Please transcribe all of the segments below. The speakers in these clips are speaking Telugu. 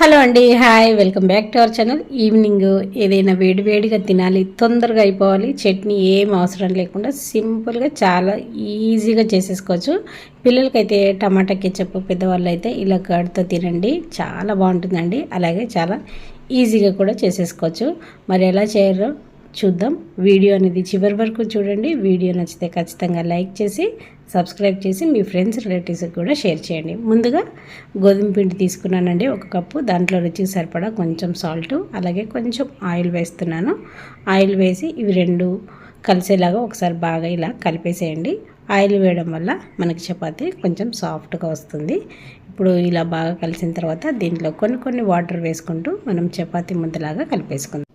హలో అండి hi welcome back to our channel. Evening ఏదైనా వేడివేడిగా తినాలి తొందరగా అయిపోవాలి చట్నీ ఏం అవసరం లేకుండా సింపుల్గా చాలా ఈజీగా చేసేసుకోవచ్చు. పిల్లలకైతే టమాటా కెచ్చప్ పెద్దవాళ్ళు అయితే ఇలా గడితో తినండి చాలా బాగుంటుందండి. అలాగే చాలా ఈజీగా కూడా చేసేసుకోవచ్చు. మరి ఎలా చేయరు చూద్దాం. వీడియో అనేది చివరి వరకు చూడండి. వీడియో నచ్చితే ఖచ్చితంగా లైక్ చేసి సబ్స్క్రైబ్ చేసి మీ ఫ్రెండ్స్ రిలేటివ్స్కి కూడా షేర్ చేయండి. ముందుగా గోధుమ పిండి తీసుకున్నానండి. ఒక కప్పు. దాంట్లో రుచికి సరిపడా కొంచెం సాల్ట్ అలాగే కొంచెం ఆయిల్ వేస్తున్నాను. ఆయిల్ వేసి ఇవి రెండు కలిసేలాగా ఒకసారి బాగా ఇలా కలిపేసేయండి. ఆయిల్ వేయడం వల్ల మనకి చపాతి కొంచెం సాఫ్ట్గా వస్తుంది. ఇప్పుడు ఇలా బాగా కలిసిన తర్వాత దీంట్లో కొన్ని కొన్ని వాటర్ వేసుకుంటూ మనం చపాతీ ముద్దలాగా కలిపేసుకుందాం.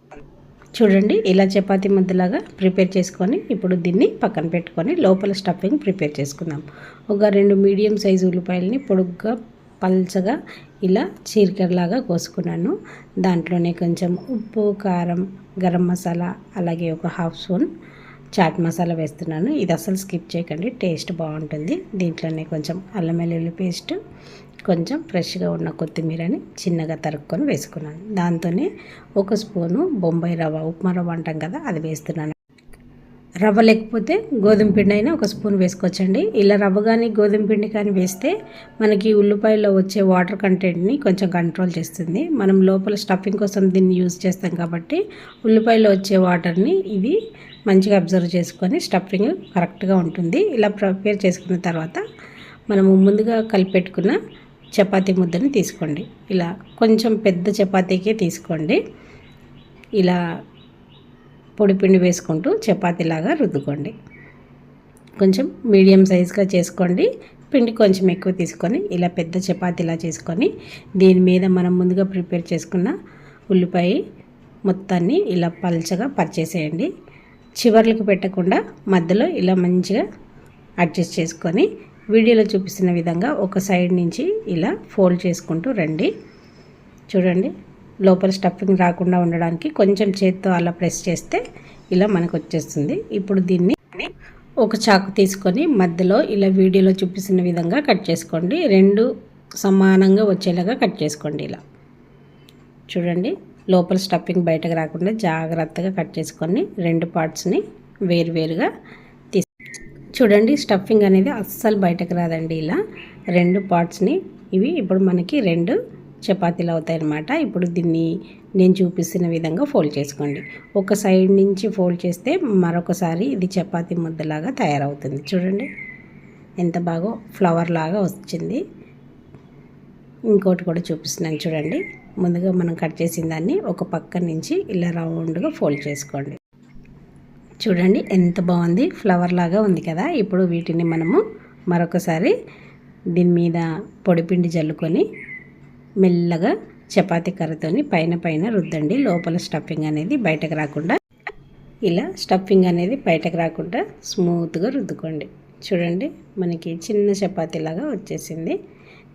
చూడండి ఇలా చపాతీ ముద్దలాగా ప్రిపేర్ చేసుకొని ఇప్పుడు దీన్ని పక్కన పెట్టుకొని లోపల స్టఫింగ్ ప్రిపేర్ చేసుకుందాం. ఒక రెండు మీడియం సైజు ఉల్లిపాయలని పొడుగ్గా పల్చగా ఇలా చీరికలాగా కోసుకున్నాను. దాంట్లోనే కొంచెం ఉప్పు కారం గరం మసాలా అలాగే ఒక హాఫ్ స్పూన్ చాట్ మసాలా వేస్తున్నాను. ఇది అసలు స్కిప్ చేయకండి టేస్ట్ బాగుంటుంది. దీంట్లోనే కొంచెం అల్లం వెల్లుల్లి పేస్ట్ కొంచెం ఫ్రెష్గా ఉన్న కొత్తిమీరని చిన్నగా తరుక్కొని వేసుకున్నాను. దాంతోనే ఒక స్పూను బొంబాయి రవ్వ ఉప్మా రవ్వ అంటాం కదా అది వేస్తున్నాను. రవ్వ లేకపోతే గోధుమ పిండి అయినా ఒక స్పూన్ వేసుకోవచ్చండి. ఇలా రవ్వ కానీ గోధుమ పిండి కానీ వేస్తే మనకి ఉల్లిపాయలో వచ్చే వాటర్ కంటెంట్ని కొంచెం కంట్రోల్ చేస్తుంది. మనం లోపల స్టఫింగ్ కోసం దీన్ని యూజ్ చేస్తాం కాబట్టి ఉల్లిపాయలో వచ్చే వాటర్ని ఇది మంచిగా అబ్జర్వ్ చేసుకొని స్టఫింగ్ కరెక్ట్గా ఉంటుంది. ఇలా ప్రిపేర్ చేసుకున్న తర్వాత మనము ముందుగా కలిపెట్టుకున్న చపాతీ ముద్దని తీసుకోండి. ఇలా కొంచెం పెద్ద చపాతీకే తీసుకోండి. ఇలా పొడిపిండి వేసుకుంటూ చపాతీలాగా రుద్దుకోండి. కొంచెం మీడియం సైజ్గా చేసుకోండి. పిండి కొంచెం ఎక్కువ తీసుకొని ఇలా పెద్ద చపాతీలా చేసుకొని దీని మీద మనం ముందుగా ప్రిపేర్ చేసుకున్న ఉల్లిపాయ మొత్తాన్ని ఇలా పల్చగా పరిచేసేయండి. చివర్లకు పెట్టకుండా మధ్యలో ఇలా మంచిగా అడ్జస్ట్ చేసుకొని వీడియోలో చూపిస్తున్న విధంగా ఒక సైడ్ నుంచి ఇలా ఫోల్డ్ చేసుకుంటూ రండి. చూడండి లోపల స్టఫింగ్ రాకుండా ఉండడానికి కొంచెం చేత్తో అలా ప్రెస్ చేస్తే ఇలా మనకు వచ్చేస్తుంది. ఇప్పుడు దీన్ని ఒక చాకు తీసుకొని మధ్యలో ఇలా వీడియోలో చూపిస్తున్న విధంగా కట్ చేసుకోండి. రెండు సమానంగా వచ్చేలాగా కట్ చేసుకోండి ఇలా. చూడండి లోపల స్టఫింగ్ బయటకు రాకుండా జాగ్రత్తగా కట్ చేసుకొని రెండు పార్ట్స్ని వేరువేరుగా చూడండి స్టఫింగ్ అనేది అస్సలు బయటకు రాదండి ఇలా. రెండు పార్ట్స్ని ఇవి ఇప్పుడు మనకి రెండు చపాతీలు అవుతాయి అన్నమాట ఇప్పుడు దీన్ని నేను చూపిస్తున్న విధంగా ఫోల్డ్ చేసుకోండి. ఒక సైడ్ నుంచి ఫోల్డ్ చేస్తే మరొకసారి ఇది చపాతీ ముద్దలాగా తయారవుతుంది. చూడండి ఎంత బాగా ఫ్లవర్ లాగా వచ్చింది. ఇంకోటి కూడా చూపిస్తున్నాను చూడండి. ముందుగా మనం కట్ చేసిన దాన్ని ఒక పక్క నుంచి ఇలా రౌండ్గా ఫోల్డ్ చేసుకోండి. చూడండి ఎంత బాగుంది. ఫ్లవర్ లాగా ఉంది కదా. ఇప్పుడు వీటిని మనము మరొకసారి దీని మీద పొడిపిండి జల్లుకొని మెల్లగా చపాతి కర్రతోని పైన పైన రుద్దండి. లోపల స్టఫింగ్ అనేది బయటకు రాకుండా. ఇలా స్టఫింగ్ అనేది బయటకు రాకుండా స్మూత్గా రుద్దుకోండి. చూడండి మనకి చిన్న చపాతీలాగా వచ్చేసింది.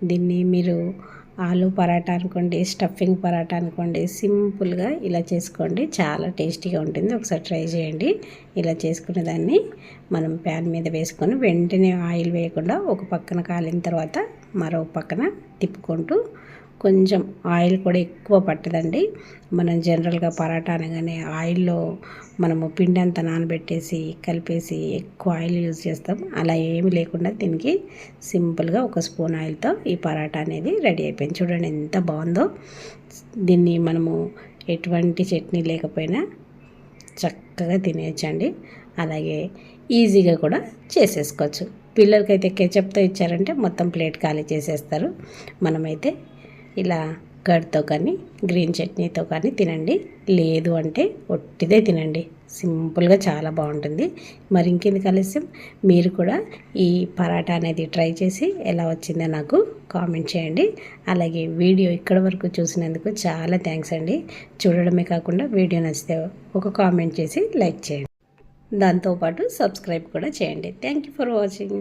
దీన్ని మీరు ఆలు పరాటా అనుకోండి స్టఫింగ్ పరాటా అనుకోండి సింపుల్గా ఇలా చేసుకోండి. చాలా టేస్టీగా ఉంటుంది. ఒకసారి ట్రై చేయండి. ఇలా చేసుకునే దాన్ని మనం ప్యాన్ మీద వేసుకొని వెంటనే ఆయిల్ వేయకుండా ఒక పక్కన కాలిన తర్వాత మరో పక్కన తిప్పుకుంటూ కొంచెం ఆయిల్ కూడా ఎక్కువ పట్టదండి. మనం జనరల్గా పరాటా అనగానే ఆయిల్లో మనము పిండి అంతా నానబెట్టేసి కలిపేసి ఎక్కువ ఆయిల్ యూజ్ చేస్తాం అలా ఏమి లేకుండా దీనికి సింపుల్గా ఒక స్పూన్ ఆయిల్తో ఈ పరాటా అనేది రెడీ అయిపోయింది. చూడండి ఎంత బాగుందో. దీన్ని మనము ఎటువంటి చట్నీ లేకపోయినా చక్కగా తినేయచ్చండి. అలాగే ఈజీగా కూడా చేసేసుకోవచ్చు. పిల్లలకైతే కెచప్తో ఇచ్చారంటే మొత్తం ప్లేట్ ఖాళీ చేసేస్తారు. మనమైతే ఇలా కర్డ్తో కానీ గ్రీన్ చట్నీతో కానీ తినండి. లేదు అంటే ఒట్టిదే తినండి. సింపుల్గా చాలా బాగుంటుంది. మరి ఇంకెందుకు ఆలస్యం? మీరు కూడా ఈ పరాటా అనేది ట్రై చేసి ఎలా వచ్చిందో నాకు కామెంట్ చేయండి. అలాగే వీడియో ఇక్కడ వరకు చూసినందుకు చాలా థ్యాంక్స్ అండి. చూడడమే కాకుండా వీడియో నచ్చితే ఒక కామెంట్ చేసి లైక్ చేయండి. దాంతోపాటు సబ్స్క్రైబ్ కూడా చేయండి. Thank you for watching.